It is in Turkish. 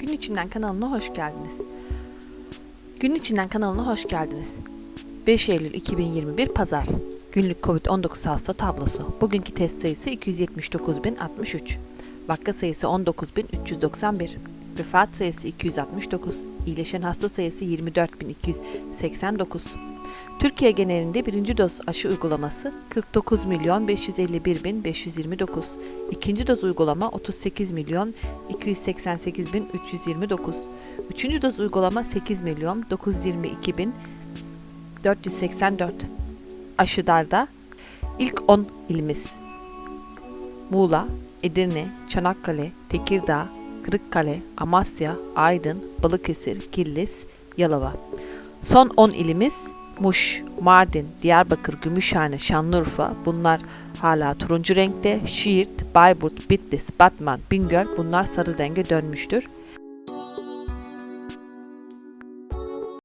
Gün içinden kanalına hoş geldiniz. Gün içinden kanalına hoş geldiniz. 5 Eylül 2021 Pazar. Günlük Covid-19 hasta tablosu. Bugünkü test sayısı 279.063. Vaka sayısı 19.391. Vefat sayısı 269. İyileşen hasta sayısı 24.289. Türkiye genelinde birinci doz aşı uygulaması 49 milyon 551 bin 529. İkinci doz uygulama 38 milyon 288 bin 329. Üçüncü doz uygulama 8 milyon 922 bin 484. Aşılarda ilk 10 ilimiz Muğla, Edirne, Çanakkale, Tekirdağ, Kırıkkale, Amasya, Aydın, Balıkesir, Kilis, Yalova. Son 10 ilimiz Muş, Mardin, Diyarbakır, Gümüşhane, Şanlıurfa bunlar hala turuncu renkte. Siirt, Bayburt, Bitlis, Batman, Bingöl bunlar sarı renge dönmüştür.